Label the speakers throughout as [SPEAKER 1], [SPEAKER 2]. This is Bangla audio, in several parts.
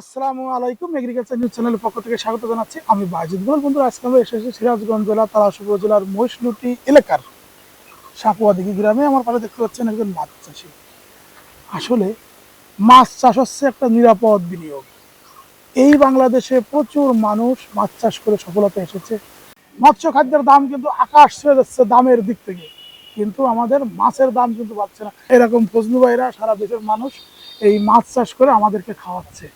[SPEAKER 1] আসসালামু আলাইকুম এগ্রিকালচার নিউজ চ্যানেলের পক্ষ থেকে স্বাগত জানাচ্ছি। আমি বাজিদ গোল বন্ধুরা, আজকে আমরা এসেছি সিরাজগঞ্জ জেলা তারাস উপজেলার মহিষলুটি এলাকার সাপুয়া দিঘি গ্রামে। আমার পাশে দেখতে পাচ্ছেন একজন মাছ চাষি। আসলে মাছ চাষ হচ্ছে একটা নিরাপদ বিনিয়োগ। এই বাংলাদেশে প্রচুর মানুষ মাছ চাষ করে সফলতা এসেছে। মৎস্য খাদ্যের দাম কিন্তু আকাশ ছুঁয়ে যাচ্ছে দামের দিক থেকে। কিন্তু আমাদের মাছের দাম কিন্তু পাচ্ছে না। এরকম ফজলু ভাইরা সারা দেশের মানুষ এই মাছ চাষ করে আমাদেরকে খাওয়াচ্ছে।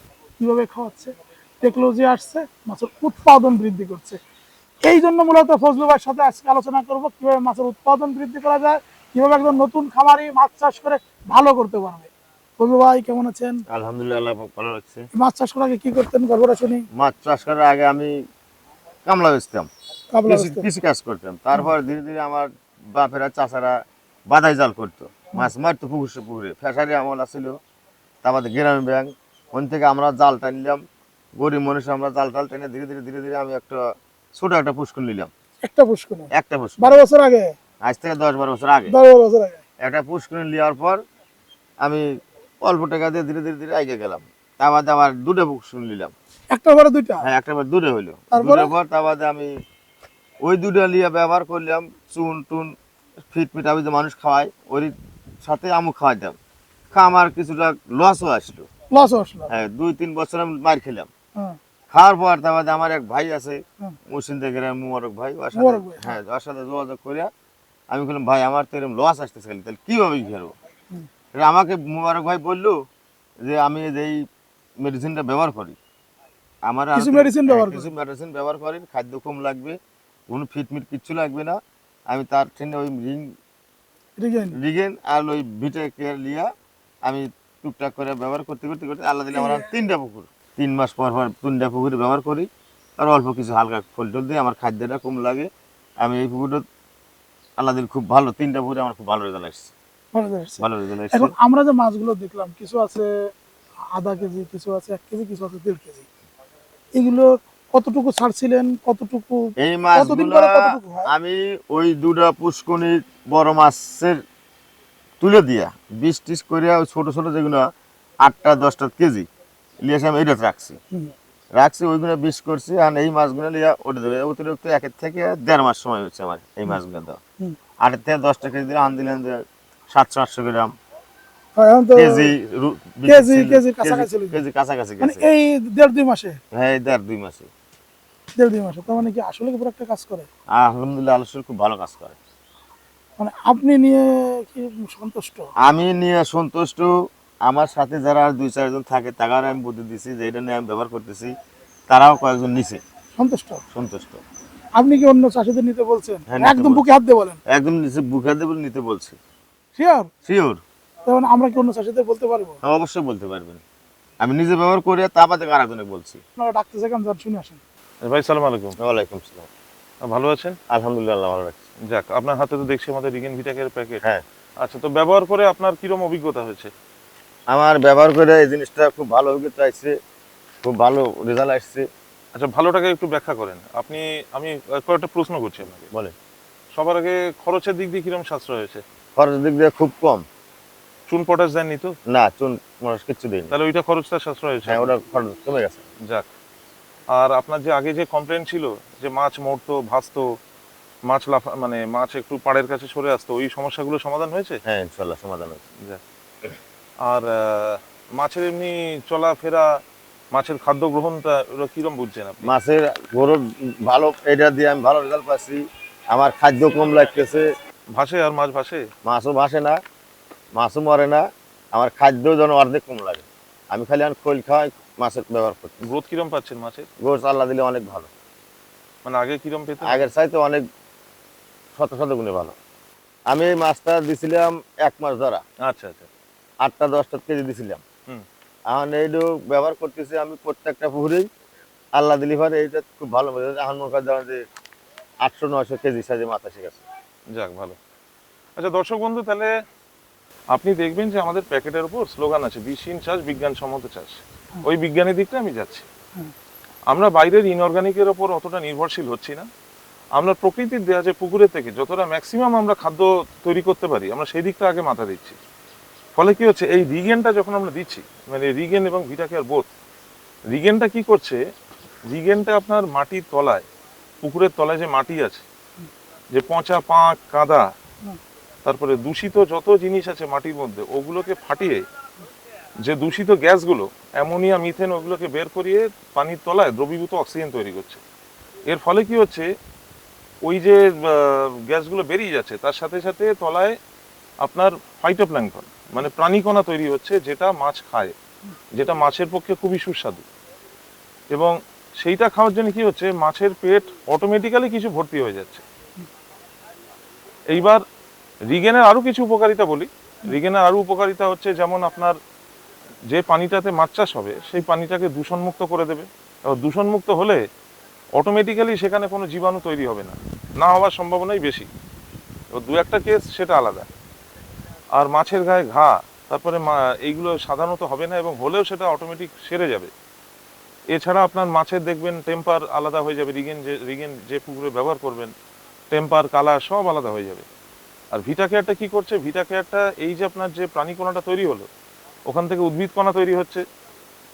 [SPEAKER 1] কীভাবে খাওয়াচ্ছে টেকনোলজি আসছে মাছের উৎপাদন বৃদ্ধি করছে। এই জন্য মূলত ফজলু ভাইয়ের সাথে আজকে আলোচনা করব কীভাবে মাছের উৎপাদন বৃদ্ধি করা যায় কীভাবে একজন নতুন খামারি মাছ চাষ করে ভালো করতে পারবে। ফজলু ভাই কেমন আছেন?
[SPEAKER 2] আলহামদুলিল্লাহ ভালো লাগছে
[SPEAKER 1] মাছ চাষ করার আগে কি করতেন? গল্পটা শুনি।
[SPEAKER 2] মাছ চাষ করার আগে আমি কামলা বেচতাম কৃষি- কাজ করতাম। তারপর ধীরে ধীরে আমার বাপেরা বাদাই জাল করতো। মাছ মারতো পুকুরে পুকুরে। ফেসারি আমল আছিল তারপরে গ্রামীণ ব্যাংক ওন থেকে আমরা জাল টানলাম গরিব মানুষ আমরা জাল টাল টেনে ধীরে ধীরে ধীরে ধীরে আমি একটা ছোট একটা পুষ্কুল নিলাম।
[SPEAKER 1] একটা পুষ্কুনি
[SPEAKER 2] একটা পুষ্কুল
[SPEAKER 1] বারো বছর আগে?
[SPEAKER 2] আজ থেকে দশ বারো বছর আগে।
[SPEAKER 1] বারো বছর আগে।
[SPEAKER 2] একটা পুষ্কুল নেওয়ার পর আমি অল্প টাকা দিয়ে ধীরে ধীরে ধীরে আগে গেলাম। তার বাদে আবার দুটো পুষ্কুল নিলাম।
[SPEAKER 1] একটা পরে দুইটা?
[SPEAKER 2] হ্যাঁ একটা বার দূরে হইল।
[SPEAKER 1] তারপরে?
[SPEAKER 2] পর তার বাদে আমি ওই দুটা লিয়া ব্যবহার করলাম চুন টুন ফিট ফিট আমি যে মানুষ খাওয়াই ওর সাথে আমু খাওয়াইতাম। আমার কিছুটা লসও আসলো।
[SPEAKER 1] লস আসলো
[SPEAKER 2] হ্যাঁ দুই তিন বছর আমি মার খেলাম।
[SPEAKER 1] হ্যাঁ।
[SPEAKER 2] খাওয়ার পর তার বাদে আমার এক ভাই আছে
[SPEAKER 1] হুম।
[SPEAKER 2] মুসিন্দে গ্রাম মুবারক ভাই ওর সাথে হ্যাঁ ওর সাথে যোগাযোগ করিয়া আমি বললাম ভাই আমার তো এরকম লস আসতেছে খালি তাহলে কীভাবে ঘেরো
[SPEAKER 1] হুম।
[SPEAKER 2] আমাকে মুবারক ভাই বলল যে আমি এই মেডিসিনটা ব্যবহার করি আমার
[SPEAKER 1] কিছু
[SPEAKER 2] হাতে-
[SPEAKER 1] medicine
[SPEAKER 2] হ্যাঁ,
[SPEAKER 1] ব্যবহার
[SPEAKER 2] কিছু মেডিসিন ব্যবহার করি খাদ্য কম লাগবে কোনো ফিটমিট কিচ্ছু লাগবে না আমি তার ট্রেনে ওই রিং
[SPEAKER 1] রিগেন
[SPEAKER 2] রিগেন আর ওই ভিটে কেয়ার লিয়া আমি টুকটাক করে ব্যবহার করতে করতে করতে আল্লাহ দিলে আমার তিনটা পুকুর। তিন মাস পর পর তিনটা পুকুরে ব্যবহার করি। আর অল্প কিছু হালকা ফল টল দিয়ে আমার খাদ্যটা কম লাগে। আমি এই পুকুরটা আল্লাহ দিল খুব ভালো তিনটা পুকুরে আমার খুব ভালো রেজাল্ট আসছে।
[SPEAKER 1] ভালো
[SPEAKER 2] রেজাল্ট আসছে।
[SPEAKER 1] এখন আমরা যে মাছগুলো দেখলাম কিছু আছে আধা কেজি কিছু আছে এক কেজি কিছু আছে দেড় কেজি। এগুলো কতটুকু ছাড়ছিলেন কতটুকু
[SPEAKER 2] এই মাছগুলো? আমি ওই দুটা পুষ্কনি বড় মাছের তুলে দিয়া বিশ টিস করিয়া ওই ছোট ছোট যেগুলো আটটা দশটা কেজি লিয়ে আমি এটা রাখছি। রাখছি ওইগুলো বিষ করছি আর এই মাছগুলো লিয়া ওটা দেবে। অতিরিক্ত একের থেকে দেড় মাস সময় হচ্ছে আমার এই মাছগুলো দেওয়া। আটের থেকে দশটা কেজি দিলে আন দিলেন যে সাতশো আটশো গ্রাম।
[SPEAKER 1] এখন তো
[SPEAKER 2] কেজি
[SPEAKER 1] কেজি, কেজি কাছাকাছি
[SPEAKER 2] কেজি কাছাকাছি
[SPEAKER 1] এই দেড় দুই মাসে?
[SPEAKER 2] হ্যাঁ এই দেড় দুই মাসে।
[SPEAKER 1] দেড় দুই মাসে। তার মানে কি আসলে কি পুরো একটা কাজ করে?
[SPEAKER 2] আলহামদুলিল্লাহ আলসুর খুব ভালো কাজ করে।
[SPEAKER 1] মানে আপনি নিয়ে কি সন্তুষ্ট?
[SPEAKER 2] আমি নিয়ে সন্তুষ্ট। আমার সাথে যারা আর দুই চারজন থাকে তারাও আমি বুদ্ধি দিছি যে এটা নিয়ে আমি ব্যবহার করতেছি। তারাও কয়েকজন নিছে।
[SPEAKER 1] সন্তুষ্ট?
[SPEAKER 2] সন্তুষ্ট।
[SPEAKER 1] আপনি কি অন্য চাষিদের নিতে বলছেন?
[SPEAKER 2] হ্যাঁ,
[SPEAKER 1] একদম বুকে হাত দিয়ে বলেন।
[SPEAKER 2] একদম নিচে বুকে দেবে নিতে বলছি।
[SPEAKER 1] শিওর?
[SPEAKER 2] শিওর।
[SPEAKER 1] তার মানে আমরা কি অন্য চাষিদের বলতে পারব?
[SPEAKER 2] অবশ্যই বলতে পারবেন। আমি নিজে ব্যবহার করে তা বাদে আর একজনে বলছি।
[SPEAKER 1] আপনারা ডাকতেছে কেন? শুনে আসেন।
[SPEAKER 3] ভাই সালাম আলাইকুম।
[SPEAKER 2] ওয়ালাইকুম সালাম।
[SPEAKER 3] ভালো আছেন?
[SPEAKER 2] আলহামদুলিল্লাহ ভালো রাখছি।
[SPEAKER 3] যাক আপনার হাতে তো দেখছি আমাদের রিগেন ভিটাকের প্যাকেট।
[SPEAKER 2] হ্যাঁ।
[SPEAKER 3] আচ্ছা তো ব্যবহার করে আপনার কিরম অভিজ্ঞতা হয়েছে?
[SPEAKER 2] আমার ব্যবহার করে এই জিনিসটা খুব ভালো অভিজ্ঞতা আসছে খুব ভালো রেজাল্ট আসছে।
[SPEAKER 3] আচ্ছা ভালোটাকে একটু ব্যাখ্যা করেন। আপনি আমি কয়েকটা প্রশ্ন করছি আপনাকে।
[SPEAKER 2] বলে
[SPEAKER 3] সবার আগে খরচের দিক দিয়ে কিরম সাশ্রয় হয়েছে?
[SPEAKER 2] খরচের দিক দিয়ে খুব কম।
[SPEAKER 3] চুন পটাশ দেননি তো?
[SPEAKER 2] না চুন মানুষ কিচ্ছু দেয়নি
[SPEAKER 3] তাহলে ওইটা খরচটা সাশ্রয় হয়েছে?
[SPEAKER 2] হ্যাঁ ওটা খরচ কমে গেছে।
[SPEAKER 3] যাক আর আপনার যে আগে যে কমপ্লেন ছিল যে মাছ মরতো ভাসতো মাছ লাফা মানে মাছ একটু পাড়ের কাছে সরে আসতো ওই সমস্যাগুলো সমাধান হয়েছে?
[SPEAKER 2] হ্যাঁ ইনশাল্লাহ সমাধান হয়েছে।
[SPEAKER 3] আর মাছের এমনি চলাফেরা মাছের খাদ্য গ্রহণটা ওরা কিরম বুঝছেন আপনি?
[SPEAKER 2] মাছের গরু ভালো এটা দিয়ে আমি ভালো রেজাল্ট পাচ্ছি। আমার খাদ্য কম লাগতেছে।
[SPEAKER 3] ভাসে আর মাছ ভাসে?
[SPEAKER 2] মাছও ভাসে না মাছও মরে না। আমার খাদ্য যেন অর্ধেক কম লাগে। আমি খালি আর খোল খাওয়াই মাছের ব্যবহার করছি।
[SPEAKER 3] গ্রোথ কিরম পাচ্ছেন মাছের?
[SPEAKER 2] গোস আল্লাহ দিলে অনেক ভালো।
[SPEAKER 3] মানে আগে কিরম পেতে
[SPEAKER 2] আগের চাইতে অনেক শত শত গুণে ভালো। আমি এই মাছটা দিছিলাম এক মাস ধরা।
[SPEAKER 3] আচ্ছা আচ্ছা।
[SPEAKER 2] আটটা দশটা কেজি দিছিলাম।
[SPEAKER 3] হুম।
[SPEAKER 2] এখন এইটু ব্যবহার করতেছি আমি প্রত্যেকটা পুকুরেই। আল্লাহ দিলি পরে এইটা খুব ভালো মনে হচ্ছে। এখন মনে করেন যে আটশো নয়শো কেজি সাইজে মাছ এসে গেছে।
[SPEAKER 3] যাক ভালো। আচ্ছা দর্শক বন্ধু তাহলে আপনি দেখবেন যে আমাদের প্যাকেটের উপর স্লোগান আছে বিশহীন চাষ বিজ্ঞানসম্মত চাষ। ওই বিজ্ঞানের দিকটা আমি যাচ্ছি। আমরা বাইরের ইনঅর্গানিকের ওপর অতটা নির্ভরশীল হচ্ছি না। আমরা প্রকৃতির দেওয়া যে পুকুরের থেকে যতটা ম্যাক্সিমাম আমরা খাদ্য তৈরি করতে পারি আমরা সেই দিকটা আগে মাথা দিচ্ছি। ফলে কি হচ্ছে এই রিগেনটা যখন আমরা দিচ্ছি মানে রিগেন এবং ভিটাকেয়ার বোধ রিগেনটা কি করছে রিগেনটা আপনার মাটির তলায় পুকুরের তলায় যে মাটি আছে যে পচা পাঁক কাদা তারপরে দূষিত যত জিনিস আছে মাটির মধ্যে ওগুলোকে ফাটিয়ে যে দূষিত গ্যাসগুলো অ্যামোনিয়া, মিথেন, ওগুলোকে বের করিয়ে পানির তলায় দ্রবীভূত অক্সিজেন তৈরি করছে। এর ফলে কি হচ্ছে? ওই যে গ্যাসগুলো বেরিয়ে যাচ্ছে, তার সাথে সাথে তলায় আপনার ফাইটোপ্ল্যাঙ্কটন মানে প্রাণীকণা তৈরি হচ্ছে যেটা মাছ খায়, যেটা মাছের পক্ষে খুবই সুস্বাদু। এবং সেইটা খাওয়ার জন্য কি হচ্ছে? মাছের পেট অটোমেটিক্যালি কিছু ভর্তি হয়ে যাচ্ছে। এইবার রিগেনের আরও কিছু উপকারিতা বলি। রিগেনের আরও উপকারিতা হচ্ছে যেমন আপনার যে পানিটাতে মাছ চাষ হবে, সেই পানিটাকে দূষণমুক্ত করে দেবে। এবার দূষণমুক্ত হলে অটোমেটিক্যালি সেখানে কোনো জীবাণু তৈরি হবে না। না হওয়ার সম্ভাবনাই বেশি। এবার দু একটা কেস সেটা আলাদা। আর মাছের গায়ে ঘা, তারপরে এইগুলো সাধারণত হবে না এবং হলেও সেটা অটোমেটিক সেরে যাবে। এছাড়া আপনার মাছের দেখবেন টেম্পার আলাদা হয়ে যাবে, রিগেন যে রিগেন যে পুকুরে ব্যবহার করবেন টেম্পার কালার সব আলাদা হয়ে যাবে। আর ভিটা কেয়ারটা কী করছে? ভিটা কেয়ারটা এই যে আপনার যে প্রাণীকোনাটা তৈরি হলো ওখান থেকে উদ্ভিদ কণা তৈরি হচ্ছে।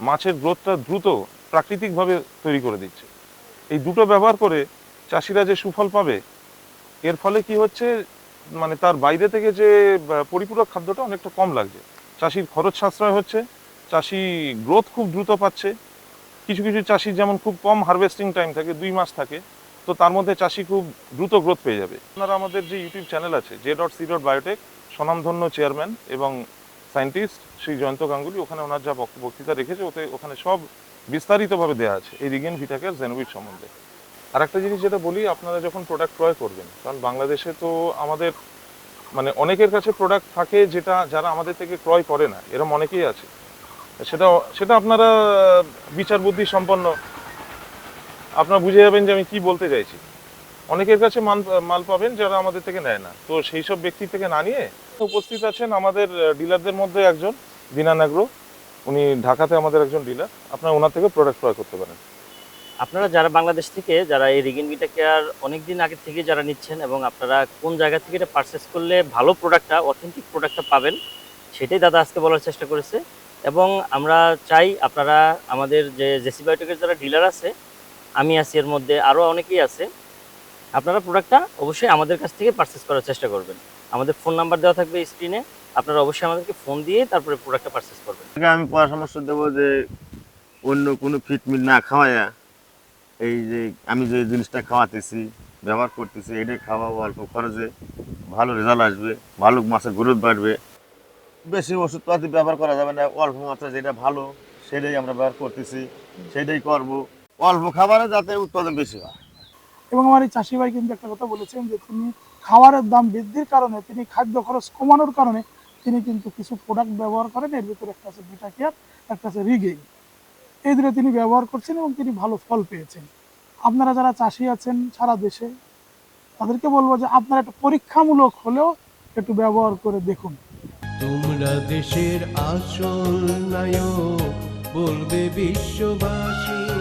[SPEAKER 3] মাছের গ্রোথটা দ্রুত প্রাকৃতিকভাবে তৈরি করে দিচ্ছে। এই দুটো ব্যবহার করে চাষিরা যে সুফল পাবে, এর ফলে কি হচ্ছে মানে তার বাইরে থেকে যে পরিপূরক খাদ্যটা অনেকটা কম লাগছে। চাষির খরচ সাশ্রয় হচ্ছে, চাষি গ্রোথ খুব দ্রুত পাচ্ছে। কিছু কিছু চাষির যেমন খুব কম হারভেস্টিং টাইম থাকে, দুই মাস থাকে, তো তার মধ্যে চাষি খুব দ্রুত গ্রোথ পেয়ে যাবে। আপনারা আমাদের যে ইউটিউব চ্যানেল আছে J dot C dot biotech স্বনামধন্য চেয়ারম্যান এবং সায়েন্টিস্ট শ্রী জয়ন্ত গাঙ্গুলি, ওখানে ওনার যা বক্ত- বক্তৃতা রেখেছে, ওতে ওখানে সব বিস্তারিতভাবে দেওয়া আছে এই রিগেন ভিটাকের জেনোভিট সম্বন্ধে। আর একটা জিনিস যেটা বলি, আপনারা যখন প্রোডাক্ট ক্রয় করবেন, কারণ বাংলাদেশে তো আমাদের মানে অনেকের কাছে প্রোডাক্ট থাকে যেটা যারা আমাদের থেকে ক্রয় করে না এরকম অনেকেই আছে। সেটা সেটা আপনারা বিচার বুদ্ধি সম্পন্ন আপনারা বুঝে যাবেন যে আমি কি বলতে চাইছি। অনেকের কাছে মাল মাল পাবেন যারা আমাদের থেকে নেয় না। তো সেই সব ব্যক্তি থেকে না নিয়ে উপস্থিত আছেন আমাদের ডিলারদের মধ্যে একজন বিনা নাগ্রো উনি ঢাকাতে আমাদের একজন ডিলার। আপনারা ওনার থেকে প্রোডাক্ট ক্রয় করতে পারেন।
[SPEAKER 4] আপনারা যারা বাংলাদেশ থেকে, যারা এই রিগিন বিটা কেয়ার অনেকদিন আগে থেকে যারা নিচ্ছেন এবং আপনারা কোন জায়গা থেকে এটা পারচেস করলে ভালো প্রোডাক্টটা অথেন্টিক প্রোডাক্টটা পাবেন, সেটাই দাদা আজকে বলার চেষ্টা করেছে। এবং আমরা চাই আপনারা, আমাদের যে জেসি বায়োটেকের যারা ডিলার আছে, আমি আছি এর মধ্যে আরও অনেকেই আছে, আপনারা প্রোডাক্টটা অবশ্যই আমাদের কাছ থেকে পারচেস করার চেষ্টা করবেন। আমাদের ফোন নাম্বার দেওয়া থাকবে স্ক্রিনে আপনারা অবশ্যই আমাদেরকে ফোন দিয়ে তারপরে প্রোডাক্টটা পারচেস করবেন।
[SPEAKER 2] আমি পরামর্শ দেবো যে অন্য কোনো ফিটমিট না খাওয়ায়া এই যে আমি যে জিনিসটা খাওয়াতেছি ব্যবহার করতেছি এটা খাওয়াবো অল্প খরচে ভালো রেজাল্ট আসবে ভালো মাছের গ্রোথ বাড়বে। বেশি ওষুধপাতি ব্যবহার করা যাবে না অল্প মাত্রা যেটা ভালো সেটাই আমরা ব্যবহার করতেছি সেটাই করব। অল্প খাবারে যাতে উৎপাদন বেশি হয়।
[SPEAKER 1] এবং আমার এই চাষি ভাই কিন্তু একটা কথা বলেছেন যে তিনি খাবারের দাম বৃদ্ধির কারণে, তিনি খাদ্য খরচ কমানোর কারণে তিনি কিন্তু কিছু প্রোডাক্ট ব্যবহার করেন। এর ভিতরে একটা আছে ভিটা কেয়ার একটা আছে রিগেইন এই দুটো তিনি ব্যবহার করছেন এবং তিনি ভালো ফল পেয়েছেন। আপনারা যারা চাষি আছেন সারা দেশে, তাদেরকে বলব যে আপনারা একটা পরীক্ষামূলক হলেও একটু ব্যবহার করে দেখুন।
[SPEAKER 5] তোমরা দেশের আসল নায়ক, বলবে বিশ্ববাসী।